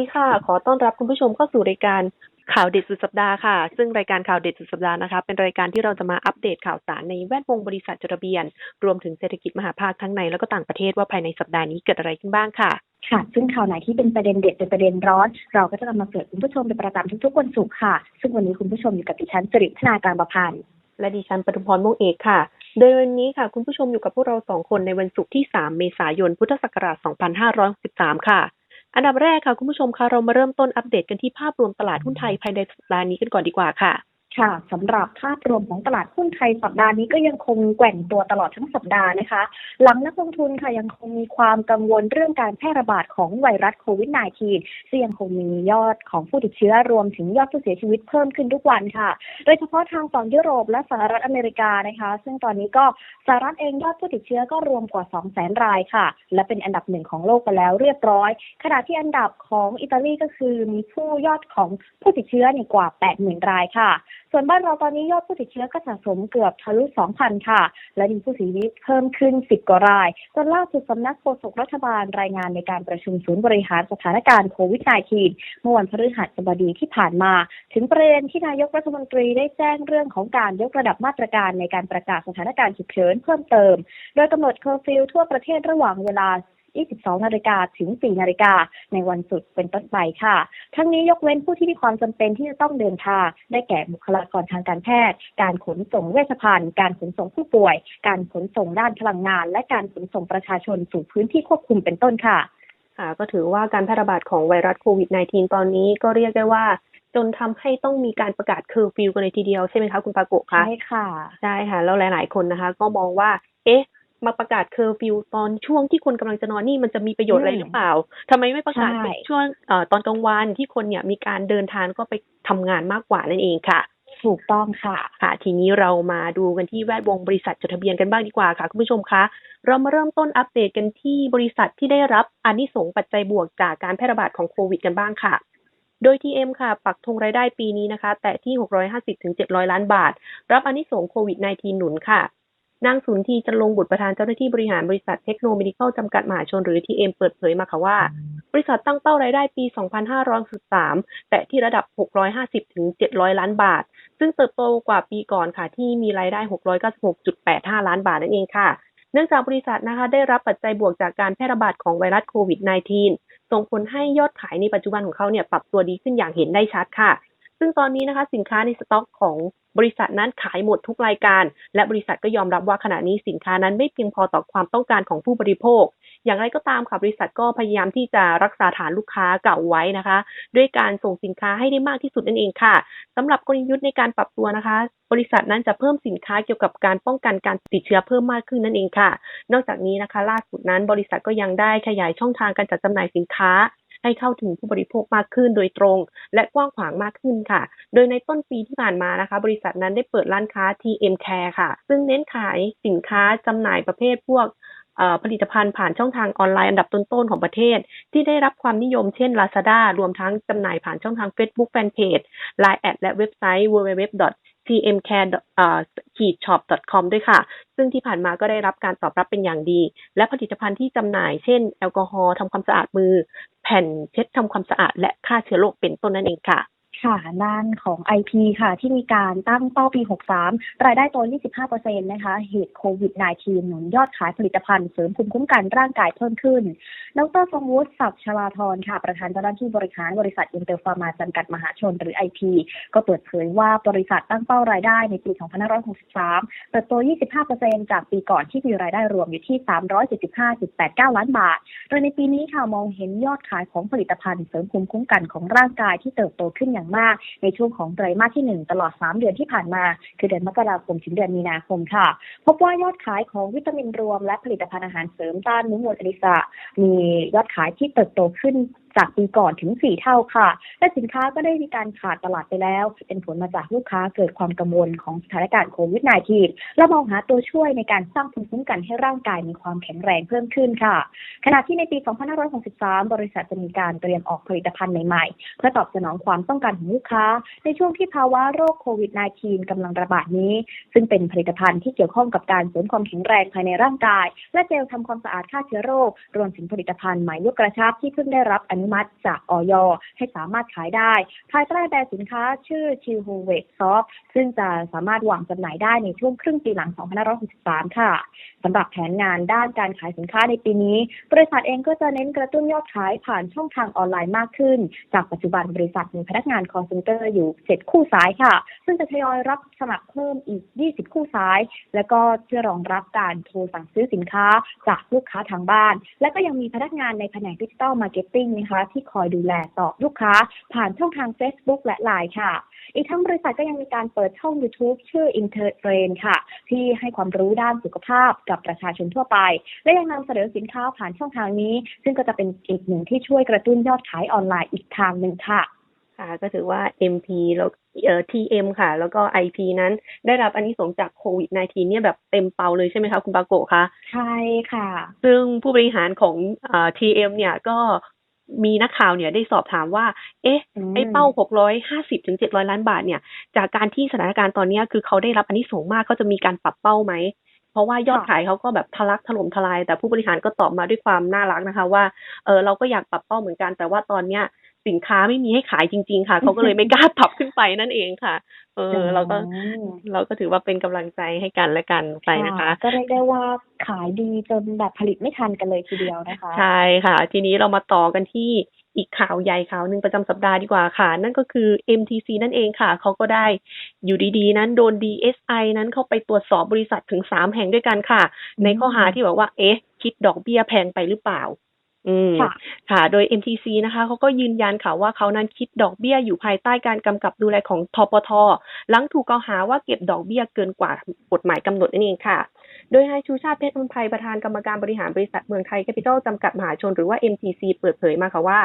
ดีค่ะ ขอต้อนรับคุณผู้ชมเข้าสู่รายการข่าวเด็ดสุดสัปดาห์ค่ะ ซึ่งรายการข่าวเด็ดสุดสัปดาห์นะคะ เป็นรายการที่เราจะมาอัปเดตข่าวสารในแวดวงบริษัทจดทะเบียน รวมถึงเศรษฐกิจมหาภาคทั้งในและก็ต่างประเทศว่าภายในสัปดาห์นี้เกิดอะไรขึ้นบ้างค่ะค่ะซึ่งข่าวไหนที่เป็นประเด็นเด็ดเป็นประเด็นร้อน เราก็จะนำมาเสิร์ฟคุณผู้ชมเป็นประจำทุกๆวันศุกร์ค่ะ ซึ่งวันนี้คุณผู้ชมอยู่กับดิฉันสิริธนาการประพันธ์และดิฉันปทุมพรม่วงเอกค่ะ โดยวันนี้ค่ะ คุณผู้ชมอยู่กับพวกเราสองคนในวันศุกร์ที่ 3 เมษายน พุทธศักราช 2563 ค่ะ อันดับแรกค่ะคุณผู้ชมคะเรามาเริ่มต้นอัปเดตกันที่ภาพรวมตลาดหุ้นไทยภายในสัปดาห์นี้กันก่อนดีกว่าค่ะ ค่ะสำหรับภาพรวมของตลาดหุ้นไทยสัปดาห์นี้ก็ยังคงแกว่งตัวตลอดทั้งสัปดาห์นะคะ หลังนักลงทุนค่ะยังคงมีความกังวลเรื่องการแพร่ระบาดของไวรัสโควิด -19 ซึ่ยังคงมียอดของผู้ติดเชื้อรวมถึงยอดผู้เสียชีวิตเพิ่มขึ้นทุกวันค่ะ โดยเฉพาะทางฝั่งยุโรปและสหรัฐอเมริกานะคะ ซึ่งตอนนี้ก็สหรัฐเองยอดผู้ติดเชื้อก็รวมกว่า 2 0 0 0 0 0 รายค่ะ และเป็นอันดับหนึ่งของโลกไปแล้วเรียบร้อย ขณะที่อันดับของอิตาลีก็คือมีผู้ยอดของผู้ติดเชื้อเนี่ยกว่า 80,000 รายค่ะ ส่วนบ้านเราตอนนี้ยอดผู้ติดเชื้อก็สะสมเกือบทะลุ2,000 ค่ะ และมีผู้เสียชีวิตเพิ่มขึ้น 10 กว่าราย จนล่าสุดสำนักโฆษกรัฐบาลรายงานในการประชุมศูนย์บริหารสถานการณ์โควิด -19 เมื่อวันพฤหัสบดีที่ผ่านมา ถึงประเด็นที่นายกรัฐมนตรีได้แจ้งเรื่องของการยกระดับมาตรการในการประกาศสถานการณ์ฉุกเฉินเพิ่มเติม โดยกำหนดเคอร์ฟิวทั่วประเทศระหว่างเวลา 22 นาฬิกาถึง 4 นาฬิกาในวันศุกร์เป็นต้นไปค่ะ ทั้งนี้ยกเว้นผู้ที่มีความจำเป็นที่จะต้องเดินทาง ได้แก่บุคลากรทางการแพทย์ การขนส่งเวชภัณฑ์ การขนส่งผู้ป่วย การขนส่งด้านพลังงาน และการขนส่งประชาชนสู่พื้นที่ควบคุมเป็นต้นค่ะ ค่ะ ก็ถือว่าการแพร่ระบาดของไวรัสโควิด -19 ตอนนี้ก็เรียกได้ว่าจนทำให้ต้องมีการประกาศเคอร์ฟิวกันเลยทีเดียวใช่ไหมคะคุณปาโกะคะใช่ค่ะ ใช่ค่ะ แล้วหลาย ๆ คนนะคะ ก็มองว่า เอ๊ะ มาประกาศเคอร์ฟิวตอนช่วงที่คนกำลังจะนอนนี่มันจะมีประโยชน์อะไรอืมหรือเปล่าทำไมไม่ประกาศใช่เป็นช่วงเอ่อตอนกลางวันที่คนเนี่ยมีการเดินทางก็ไปทำงานมากกว่านั่นเองค่ะถูกต้องค่ะ ค่ะ ทีนี้เรามาดูกันที่แวดวงบริษัทจดทะเบียนกันบ้างดีกว่าค่ะ คุณผู้ชมคะ เรามาเริ่มต้นอัปเดตกันที่บริษัทที่ได้รับอานิสงส์ปัจจัยบวกจากการแพร่ระบาดของโควิดกันบ้างค่ะ โดย TM ค่ะ ปักธงรายได้ปีนี้นะคะ แต่ที่ 650ถึง700 ล้านบาท รับอานิสงส์โควิด 19 หนุนค่ะ นางสุนทีจันลงบุตรประธานเจ้าหน้าที่บริหารบริษัทเทคโนโลยีจำกัดมหาชนหรือ TM เปิดเผยมาค่ะว่า บริษัทตั้งเป้ารายได้ปี 2563แต่ที่ระดับ 650 ถึง 700 ล้านบาท ซึ่งเติบโตกว่าปีก่อนค่ะ ที่มีรายได้ 696.85 ล้านบาทนั่นเองค่ะ เนื่องจากบริษัทนะคะได้รับปัจจัยบวกจากการแพร่ระบาดของไวรัสโควิด -19 ส่งผลให้ยอดขายในปัจจุบันของเขาเนี่ยปรับตัวดีขึ้นอย่างเห็นได้ชัดค่ะ ซึ่งตอนนี้นะคะสินค้าในสต็อกของบริษัทนั้นขายหมดทุกรายการ และบริษัทก็ยอมรับว่าขณะนี้สินค้านั้นไม่เพียงพอต่อความต้องการของผู้บริโภค อย่างไรก็ตามค่ะบริษัทก็พยายามที่จะรักษาฐานลูกค้าเก่าไว้นะคะ ด้วยการส่งสินค้าให้ได้มากที่สุดนั่นเองค่ะสำหรับกลยุทธ์ในการปรับตัวนะคะ บริษัทนั้นจะเพิ่มสินค้าเกี่ยวกับการป้องกันการติดเชื้อเพิ่มมากขึ้นนั่นเองค่ะ นอกจากนี้นะคะ ล่าสุดนั้นบริษัทก็ยังได้ขยายช่องทางการจัดจำหน่ายสินค้า ให้เข้าถึงผู้บริโภคมากขึ้นโดยตรง และกว้างขวางมากขึ้นค่ะ โดยในต้นปีที่ผ่านมานะคะ บริษัทนั้นได้เปิดร้านค้า TM Care ค่ะ ซึ่งเน้นขายสินค้าจำหน่ายประเภทพวกผลิตภัณฑ์ผ่านช่องทางออนไลน์อันดับต้นๆของประเทศ ที่ได้รับความนิยมเช่น Lazada รวมทั้งจำหน่ายผ่านช่องทาง Facebook Fanpage Line แอดและเว็บไซต์ www tmcare-shop.com ด้วยค่ะ ซึ่งที่ผ่านมาก็ได้รับการตอบรับเป็นอย่างดี และผลิตภัณฑ์ที่จำหน่าย เช่น แอลกอฮอล์ทำความสะอาดมือ แผ่นเช็ดทำความสะอาด และฆ่าเชื้อโรคเป็นต้นนั่นเองค่ะ ค่ะด้านของ IP ค่ะ ที่มีการตั้งเป้าปี 63 รายได้โต 25%นะคะ เหตุโควิด -19 หนุนยอดขายผลิตภัณฑ์เสริมภูมิคุ้มกันร่างกายเพิ่มขึ้น ดรทรงวุฒิศักดิ์ชลาธรค่ะ ประธานเจ้าหน้าที่บริหารบริษัทอินเตอร์ฟาร์มาจำกัดมหาชนหรือ IP ก็เปิดเผยว่าบริษัทตั้งเป้ารายได้ในปี 2563 เติบโต 25%จากปีก่อนที่มีรายได้รวมอยู่ที่ 375.89 ล้านบาท โดยในปีนี้ค่ะมองเห็นยอดขายของผลิตภัณฑ์เสริมภูมิคุ้มกันของร่างกายที่เติบโตขึ้นอย่างมากในช่วงของไตรมาสที่ 1 ตลอด 3 เดือนที่ผ่านมา คือเดือนมกราคมถึงเดือนมีนาคมค่ะ พบว่ายอดขายของวิตามินรวมและผลิตภัณฑ์อาหารเสริมต้านนุมูลอนิสะมียอดขายที่เติบโตขึ้น จากปีก่อนถึง 4 เท่าค่ะ และสินค้าก็ได้มีการขาดตลาดไปแล้ว เป็นผลมาจากลูกค้าเกิดความกังวลของสถานการณ์โควิด -19 และมองหาตัวช่วยในการสร้างภูมิคุ้มกันให้ร่างกายมีความแข็งแรงเพิ่มขึ้นค่ะ ขณะที่ในปี 2563 บริษัทจะมีการเตรียมออกผลิตภัณฑ์ใหม่ๆ เพื่อตอบสนองความต้องการของลูกค้า ในช่วงที่ภาวะโรคโควิด -19 กำลังระบาดนี้ ซึ่งเป็นผลิตภัณฑ์ที่เกี่ยวข้องกับการเสริมความแข็งแรงภายในร่างกาย และเจลทำความสะอาดฆ่าเชื้อโรค รวมถึงผลิตภัณฑ์ใหม่ยกกระชับที่เพิ่งได้รับอนุมัติจากออยให้สามารถขายได้ภายใต้แบรนด์สินค้าชื่อชิลโฮเวกซอฟซึ่งจะสามารถวางจำหน่ายได้ในช่วงครึ่งปีหลัง 2563 ค่ะสำหรับแผนงานด้านการขายสินค้าในปีนี้ บริษัทเองก็จะเน้นกระตุ้นยอดขายผ่านช่องทางออนไลน์มากขึ้น จากปัจจุบันบริษัทมีพนักงาน call center อยู่ 7 คู่สายค่ะ ซึ่งจะทยอยรับสมัครเพิ่มอีก 20 คู่สาย แล้วก็เพื่อรองรับการโทรสั่งซื้อสินค้าจากลูกค้าทางบ้าน และก็ยังมีพนักงานในแผนกดิจิทัลมาร์เก็ตติ้งนะคะที่คอยดูแลตอบลูกค้า ผ่านช่องทาง Facebook และ Line ค่ะ อีกทั้งบริษัทก็ยังมีการเปิดช่อง YouTube ชื่อ Intertrain ค่ะ ที่ให้ความรู้ด้านสุขภาพกับประชาชนทั่วไป และยังนำเสนอสินค้าผ่านช่องทางนี้ ซึ่งก็จะเป็นอีกหนึ่งที่ช่วยกระตุ้นยอดขายออนไลน์อีกทางหนึ่งค่ะค่ะก็ถือว่า MP แล้วเอ่อ TM ค่ะ แล้วก็ IP นั้นได้รับอันนี้สงส์จากโควิด -19 เนี่ยแบบเต็มเปาเลยใช่ไหมคะคุณปาโกะคะ ใช่ค่ะ ซึ่งผู้บริหารของเอ่อ TM เนี่ยก็ มีนักข่าวเนี่ยได้สอบถามว่า เอ๊ะอืมไอ้เป้า 650ถึง700 ล้านบาทเนี่ย จากการที่สถานการณ์ตอนเนี้ยคือเขาได้รับอันนี้สงส์มากเขาจะมีการปรับเป้าไหม เพราะว่ายอดค่ะขายเขาก็แบบทะลักถล่มทลาย แต่ผู้บริหารก็ตอบมาด้วยความน่ารักนะคะ ว่า เออเราก็อยากปรับเป้าเหมือนกัน แต่ว่าตอนเนี้ย สินค้าไม่มีให้ขายจริง ๆ ค่ะเขาก็เลยไม่กล้าปรับขึ้นไปนั่นเองค่ะ เออเราก็อืมเราก็ถือว่าเป็นกำลังใจให้กันและกันไปนะคะ ก็เรียกได้ว่าขายดีจนแบบผลิตไม่ทันกันเลยทีเดียวนะคะ ใช่ค่ะ ทีนี้เรามาต่อกันที่อีกข่าวใหญ่ข่าวหนึ่งประจำสัปดาห์ดีกว่าค่ะ นั่นก็คือ MTC นั่นเองค่ะ เขาก็ได้อยู่ดีๆ นั้นโดน DSI นั้นเข้าไปตรวจสอบบริษัทถึงสามแห่งด้วยกันค่ะ ในข้อหาที่บอกว่า เอ๊ะ คิดดอกเบี้ยแพงไปหรือเปล่า อืมค่ะ ค่ะ โดย MTC นะคะเขาก็ยืนยันค่ะว่าเขานั้นคิดดอกเบี้ยอยู่ภายใต้การกำกับดูแลของทปท หลังถูกกล่าวหาว่าเก็บดอกเบี้ยเกินกว่ากฎหมายกำหนดนั่นเองค่ะ โดยนายชูชาติเพชรอุนไพรประธานกรรมการบริหารบริษัทเมืองไทยแคปิตอลจำกัดมหาชนหรือว่า MTC เปิดเผยมาค่ะว่า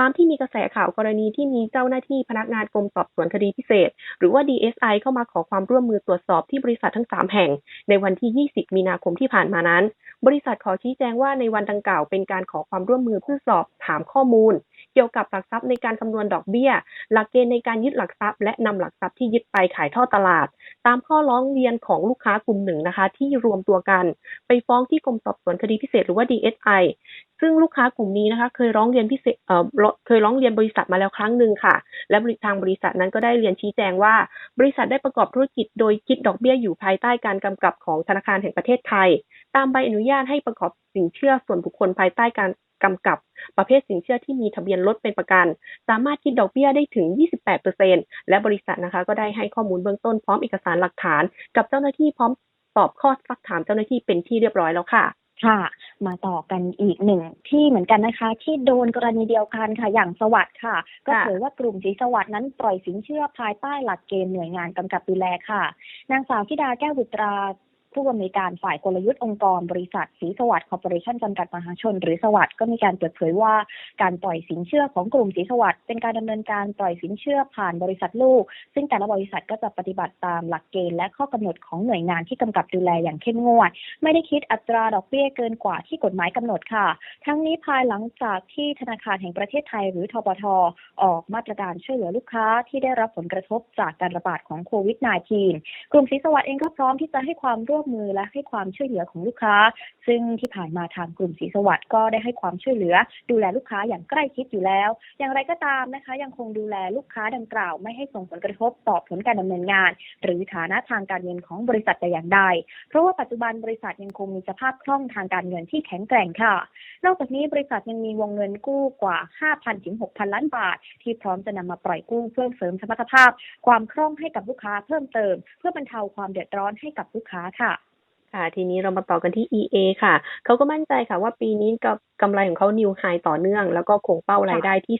ตามที่มีกระแสข่าวกรณีที่มีเจ้าหน้าที่พนักงานกรมสอบสวนคดีพิเศษ หรือว่า DSI เข้ามาขอความร่วมมือตรวจสอบที่บริษัททั้ง 3 แห่ง ในวันที่ 20 มีนาคมที่ผ่านมานั้น บริษัทขอชี้แจงว่าในวันดังกล่าวเป็นการขอความร่วมมือเพื่อสอบถามข้อมูล เกี่ยวกับหลักทรัพย์ในการคำนวณดอกเบี้ย หลักเกณฑ์ในการยึดหลักทรัพย์ และนำหลักทรัพย์ที่ยึดไปขายทอดตลาด ตามข้อร้องเรียนของลูกค้ากลุ่มหนึ่งนะคะ ที่รวมตัวกัน ไปฟ้องที่กรมสอบสวนคดีพิเศษหรือว่า DSI ซึ่งลูกค้ากลุ่มนี้นะคะ เคยร้องเรียนพิเศษเอ่อเคยร้องเรียนบริษัทมาแล้วครั้งหนึ่งค่ะ และบริทางบริษัทนั้นก็ได้เรียนชี้แจงว่า บริษัทได้ประกอบธุรกิจโดยคิดดอกเบี้ยอยู่ภายใต้การกำกับของธนาคารแห่งประเทศไทย ตามใบอนุญาตให้ประกอบสินเชื่อส่วนบุคคลภายใต้การ กำกับ ประเภทสินเชื่อที่มีทะเบียนรถเป็นประกัน สามารถคิดดอกเบี้ยได้ถึง 28%และบริษัทนะคะก็ได้ให้ข้อมูลเบื้องต้นพร้อมเอกสารหลักฐาน กับเจ้าหน้าที่พร้อมตอบข้อซักถามเจ้าหน้าที่เป็นที่เรียบร้อยแล้วค่ะค่ะ มาต่อกันอีกหนึ่งที่เหมือนกันนะคะ ที่โดนกรณีเดียวกันค่ะ อย่างสวัสด์ค่ะ ก็เผยว่ากลุ่มสีสวัสด์นั้นปล่อยสินเชื่อภายใต้หลักเกณฑ์หน่วยงานกำกับดูแลค่ะ นางสาวธิดาแก้วบุตรา ผู้อำนวยการฝ่ายกลยุทธ์องค์กรบริษัทสีสวัสด์คอร์ปอเรชั่นจำกัดมหาชน หรือสวัสด์ก็มีการเปิดเผยว่าการปล่อยสินเชื่อของกลุ่มสีสวัสด์เป็นการดำเนินการปล่อยสินเชื่อผ่านบริษัทลูก ซึ่งแต่ละบริษัทก็จะปฏิบัติตามหลักเกณฑ์และข้อกำหนดของหน่วยงานที่กำกับดูแลอย่างเข้มงวด ไม่ได้คิดอัตราดอกเบี้ยเกินกว่าที่กฎหมายกำหนดค่ะ ทั้งนี้ภายหลังจากที่ธนาคารแห่งประเทศไทยหรือทปทออกมาตรการช่วยเหลือลูกค้าที่ได้รับผลกระทบจากการระบาดของโควิด -19 กลุ่มศรีสวัสดิ์เองก็พร้อมที่จะให้ความร่วมมือและให้ความช่วยเหลือของลูกค้า ซึ่งที่ผ่านมาทางกลุ่มศรีสวัสดิ์ก็ได้ให้ความช่วยเหลือ ดูแลลูกค้าอย่างใกล้ชิดอยู่แล้ว อย่างไรก็ตามนะคะ ยังคงดูแลลูกค้าดังกล่าว ไม่ให้ส่งผลกระทบต่อผลการดำเนินงาน หรือฐานะทางการเงินของบริษัทแต่อย่างใด เพราะว่าปัจจุบันบริษัทยังคงมีสภาพคล่องทางการเงินที่แข็งแกร่งค่ะ นอกจากนี้บริษัทยังมีวงเงินกู้กว่า 5,000ถึง6,000 ล้านบาท ที่พร้อมจะนำมาปล่อยกู้เพื่อเสริมสมรรถภาพ ความคล่องให้กับลูกค้าเพิ่มเติม เพื่อบรรเทาความเดือดร้อนให้กับลูกค้าค่ะ ค่ะ ทีนี้เรามาต่อกันที่ EA ค่ะ เขาก็มั่นใจค่ะว่าปีนี้กับกำไรของเขานิวไฮต่อเนื่อง แล้วก็คงเป้ารายได้ที่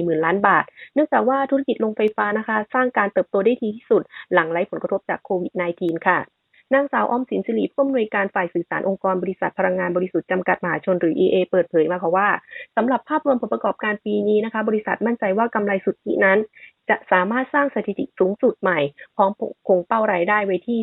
2.4 หมื่นล้านบาท เนื่องจากว่าธุรกิจโรงไฟฟ้านะคะ สร้างการเติบโตได้ดีที่สุด หลังไร้ผลกระทบจากโควิด -19 ค่ะนางสาวอ้อมสินสิริผู้อำนวยการฝ่ายสื่อสารองค์กรบริษัทพลังงานบริสุทธิ์จำกัดมหาชนหรือ EA เปิดเผยมาค่ะว่าสำหรับภาพรวมผลประกอบการปีนี้นะคะ บริษัทมั่นใจว่ากำไรสุทธินั้น จะสามารถสร้างสถิติสูงสุดใหม่ พร้อมคงเป้ารายได้ไว้ที่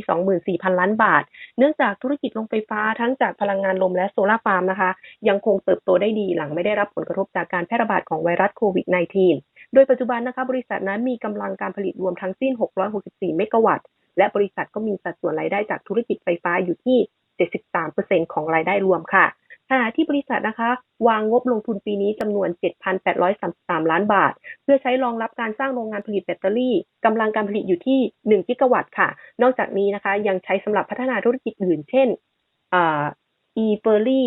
24,000 ล้านบาท เนื่องจากธุรกิจโรงไฟฟ้าทั้งจากพลังงานลมและโซลาร์ฟาร์มนะคะ ยังคงเติบโตได้ดีหลังไม่ได้รับผลกระทบจากการแพร่ระบาดของไวรัสโควิด -19 โดยปัจจุบันนะคะบริษัทนั้นมีกำลังการผลิตรวมทั้งสิ้น 664 เมกะวัตต์ และบริษัทก็มีสัดส่วนรายได้จากธุรกิจไฟฟ้าอยู่ที่ 73%ของรายได้รวมค่ะ ขณะที่บริษัทนะคะ วางงบลงทุนปีนี้จำนวน 7,833 ล้านบาท เพื่อใช้รองรับการสร้างโรงงานผลิตแบตเตอรี่กำลังการผลิตอยู่ที่ 1 กิกะวัตต์ค่ะ นอกจากนี้นะคะ ยังใช้สำหรับพัฒนาธุรกิจอื่น เช่นอ่า e-ferry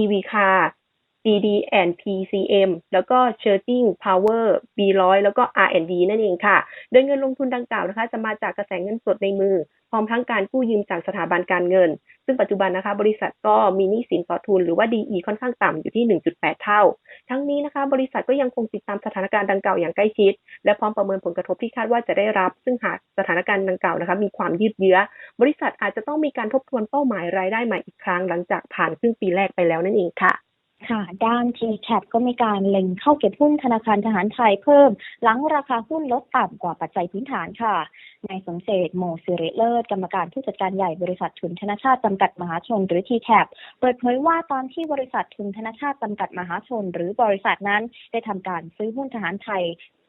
EV car GD and DD&PCM แล้วก็ Charging Power B100 แล้วก็ R&D นั่นเองค่ะ โดยเงินลงทุนดังกล่าวนะคะ จะมาจากกระแสเงินสดในมือ พร้อมทั้งการกู้ยืมจากสถาบันการเงิน ซึ่งปัจจุบันนะคะ บริษัทก็มีหนี้สินต่อทุนหรือว่า DE ค่อนข้างต่ำอยู่ที่ 1.8 เท่า ทั้งนี้นะคะ บริษัทก็ยังคงติดตามสถานการณ์ดังกล่าวอย่างใกล้ชิด และพร้อมประเมินผลกระทบที่คาดว่าจะได้รับ ซึ่งหากสถานการณ์ดังกล่าวนะคะ มีความยืดเยื้อ บริษัทอาจจะต้องมีการทบทวนเป้าหมายรายได้ใหม่อีกครั้งหลังจากผ่านครึ่งปีแรกไปแล้วนั่นเองค่ะ ค่ะ ด้าน TCAP ก็มีการเล็งเข้าเก็บหุ้นธนาคารทหารไทยเพิ่ม หลังราคาหุ้นลดต่ำกว่าปัจจัยพื้นฐานค่ะ นายสมเศษโมสิริเลิศ กรรมการผู้จัดการใหญ่บริษัททุนธนาชาติจำกัดมหาชน หรือ TCAP เปิดเผยว่าตอนที่บริษัททุนธนาชาติจำกัดมหาชน หรือบริษัทนั้นได้ทำการซื้อหุ้นทหารไทย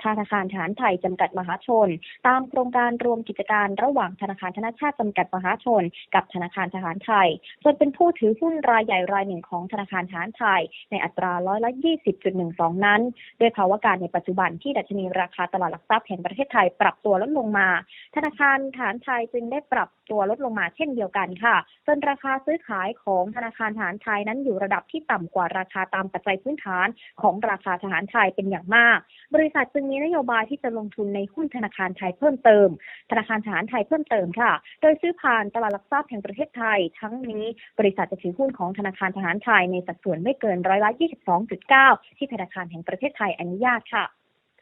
ธนาคารทหารไทยจำกัดมหาชน ตามโครงการรวมกิจการระหว่างธนาคารธนาชาติจำกัดมหาชน กับธนาคารทหารไทยจนเป็นผู้ถือหุ้นรายใหญ่รายหนึ่งของธนาคารทหารไทย ในอัตราร้อยละ20.12 นั้น ด้วยภาวะการในปัจจุบันที่ดัชนีราคาตลาดหลักทรัพย์แห่งประเทศไทยปรับตัวลดลงมา ธนาคารทหารไทยจึงได้ปรับตัวลดลงมาเช่นเดียวกันค่ะจนราคาซื้อขายของธนาคารทหารไทยนั้นอยู่ระดับที่ต่ำกว่าราคาตามปัจจัยพื้นฐานของราคาทหารไทยเป็นอย่างมาก บริษัทจึงมีีนโยบายที่จะลงทุนในหุ้นธนาคารไทยเพิ่มเติม ธนาคารทหารไทยเพิ่มเติมค่ะ โดยซื้อผ่านตลาดหลักทรัพย์แห่งประเทศไทย ทั้งนี้บริษัทจะถือหุ้นของธนาคารทหารไทยในสัดส่วนไม่เกินร้อยละ22.9 ที่ธนาคารแห่งประเทศไทยอนุญาตค่ะ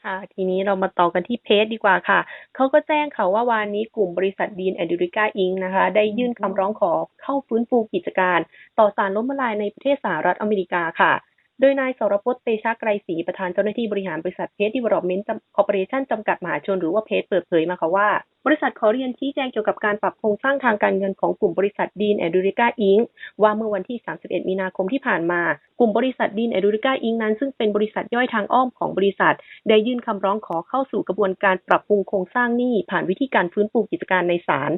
ค่ะ ทีนี้เรามาต่อกันที่เพจดีกว่าค่ะ เขาก็แจ้งค่ะว่าวานนี้กลุ่มบริษัทดีนแอนดูริก้าอิงนะคะ ได้ยื่นคำร้องขอเข้าฟื้นฟูกิจการ ต่อสารล้มละลายในประเทศสหรัฐอเมริกาค่ะ โดยนายสรพจน์เตชะไกรศรีประธานเจ้าหน้าที่บริหารบริษัทเพจดีเวล็อปเมนต์คอร์ปอเรชั่นจำกัดมหาชนหรือว่าเพจเปิดเผยมาค่ะว่า บริษัทขอเรียนชี้แจงเกี่ยวกับการปรับโครงสร้างทางการเงินของกลุ่มบริษัทดีนแอนดูริก้าอิงว่าเมื่อวันที่ 31 มีนาคมที่ผ่านมา กลุ่มบริษัทดีนแอนดูริก้าอิงนั้น ซึ่งเป็นบริษัทย่อยทางอ้อมของบริษัท ได้ยื่นคำร้องขอเข้าสู่กระบวนการปรับปรุงโครงสร้างหนี้ผ่านวิธีการฟื้นฟูกิจการในศาล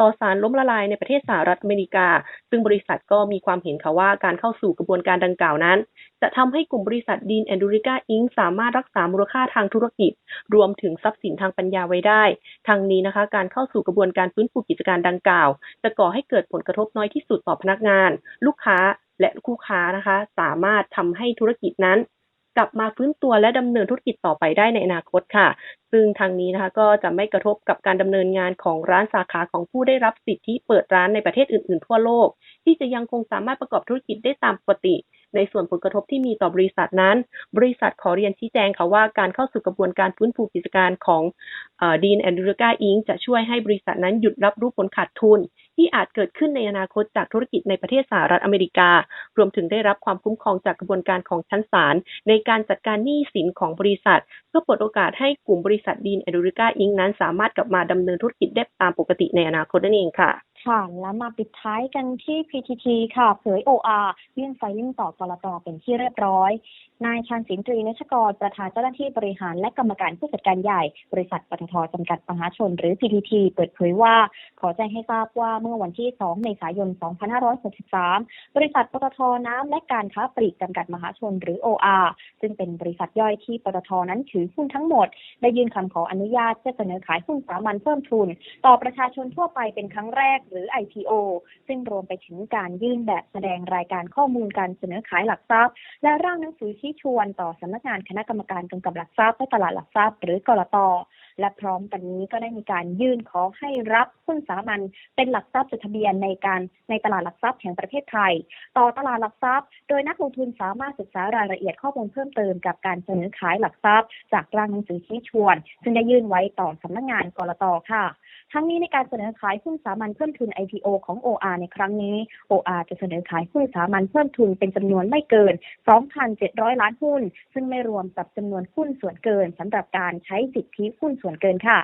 ต่อสารล้มละลายในประเทศสหรัฐอเมริกา ซึ่งบริษัทก็มีความเห็นค่ะว่าการเข้าสู่กระบวนการดังกล่าวนั้น จะทำให้กลุ่มบริษัทดีนแอนดูริก้าอิงสามารถรักษามูลค่าทางธุรกิจ รวมถึงทรัพย์สินทางปัญญาไว้ได้ทางนี้นะคะ การเข้าสู่กระบวนการฟื้นฟูกิจการดังกล่าว จะก่อให้เกิดผลกระทบน้อยที่สุดต่อพนักงาน ลูกค้าและคู่ค้านะคะ สามารถทำให้ธุรกิจนั้น กลับมาฟื้นตัวและดำเนินธุรกิจต่อไปได้ในอนาคตค่ะ ซึ่งทางนี้นะคะก็จะไม่กระทบกับการดำเนินงานของร้านสาขาของผู้ได้รับสิทธิเปิดร้านในประเทศอื่น ๆ ทั่วโลก ที่จะยังคงสามารถประกอบธุรกิจได้ตามปกติ ในส่วนผลกระทบที่มีต่อบริษัทนั้น บริษัทขอเรียนชี้แจงค่ะว่าการเข้าสู่กระบวนการฟื้นฟูกิจการของดีนแอนดูริก้าอิงจะช่วยให้บริษัทนั้นหยุดรับรู้ผลขาดทุน ที่อาจเกิดขึ้นในอนาคตจากธุรกิจในประเทศสหรัฐอเมริกา รวมถึงได้รับความคุ้มครองจากกระบวนการของชั้นศาลในการจัดการหนี้สินของบริษัท เพื่อเปิดโอกาสให้กลุ่มบริษัทดีนแอดูริก้าอิงนั้น สามารถกลับมาดำเนินธุรกิจได้ตามปกติในอนาคตนั่นเองค่ะ ค่ะ แล้วมาปิดท้ายกันที่ PTT ค่ะ เผย OR ยื่นไฟลิ่งต่อกรตเป็นที่เรียบร้อย นายชันสินตรีเนชกร ประธานเจ้าหน้าที่บริหารและกรรมการผู้จัดการใหญ่ บริษัทปตทจำกัดมหาชน หรือ PTT เปิดเผยว่า ขอแจ้งให้ทราบว่าเมื่อวันที่ 2 เมษายน 2563 บริษัทปตทน้ำและการค้าปลีกจำกัดมหาชน หรือ OR ซึ่งเป็นบริษัทย่อยที่ปตทนั้นถือหุ้นทั้งหมด ได้ยื่นคำขออนุญาตจะเสนอขายหุ้นสามัญเพิ่มทุน ต่อประชาชนทั่วไปเป็นครั้งแรกหรือ IPO ซึ่งรวมไปถึงการยื่นแบบแสดงรายการข้อมูลการเสนอขายหลักทรัพย์ และร่างหนังสือชี้ชวนต่อสำนักงานคณะกรรมการกำกับหลักทรัพย์และตลาดหลักทรัพย์หรือกรตและพร้อมกันนี้ก็ได้มีการยื่นขอให้รับหุ้นสามัญเป็นหลักทรัพย์จดทะเบียนในการในตลาดหลักทรัพย์แห่งประเทศไทย ต่อตลาดหลักทรัพย์ โดยนักลงทุนสามารถศึกษารายละเอียดข้อมูลเพิ่มเติมกับการเสนอขายหลักทรัพย์ จากร่างหนังสือชี้ชวน ซึ่งได้ยื่นไว้ต่อสำนักงานกรตค่ะ ทั้งนี้ในการเสนอขายหุ้นสามัญเพิ่มทุน IPO ของ OR ในครั้งนี้ OR จะเสนอขายหุ้นสามัญเพิ่มทุนเป็นจำนวนไม่เกิน 2,700 ล้านหุ้น ซึ่งไม่รวมกับจำนวนหุ้นส่วนเกินสำหรับการใช้สิทธิหุ้นส่วนเกินค่ะ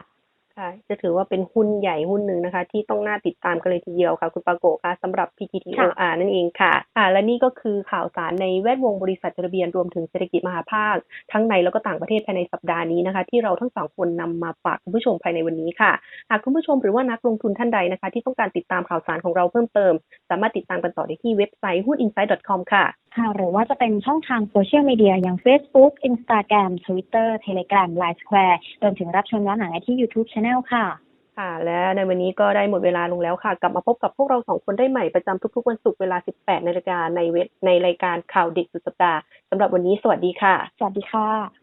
ค่ะ จะถือว่าเป็นหุ้นใหญ่หุ้นหนึ่งนะคะ ที่ต้องน่าติดตามกันเลยทีเดียวค่ะ คุณปาโกะค่ะสำหรับ PTTOR นั่นเองค่ะค่ะ และนี่ก็คือข่าวสารในแวดวงบริษัทจดทะเบียนรวมถึงเศรษฐกิจมหาภาค ทั้งในแล้วก็ต่างประเทศภายในสัปดาห์นี้นะคะ ที่เราทั้งสองคนนำมาฝากคุณผู้ชมภายในวันนี้ค่ะหากคุณผู้ชมหรือว่านักลงทุนท่านใดนะคะ ที่ต้องการติดตามข่าวสารของเราเพิ่มเติม สามารถติดตามกันต่อได้ที่เว็บไซต์หุ้น insight.com ค่ะ ค่ะหรือว่าจะเป็นช่องทางโซเชียลมีเดียอย่าง Facebook Instagram Twitter Telegram Line Square รวมถึงรับชมย้อนหลังได้ที่ YouTube Channel ค่ะ ค่ะ และในวันนี้ก็ได้หมดเวลาลงแล้วค่ะ กลับมาพบกับพวกเราสองคนได้ใหม่ประจำทุกๆวันศุกร์เวลา 18นาฬิกาในเว็บในรายการข่าวเด็กสุดสัปดาห์สำหรับวันนี้สวัสดีค่ะ สวัสดีค่ะ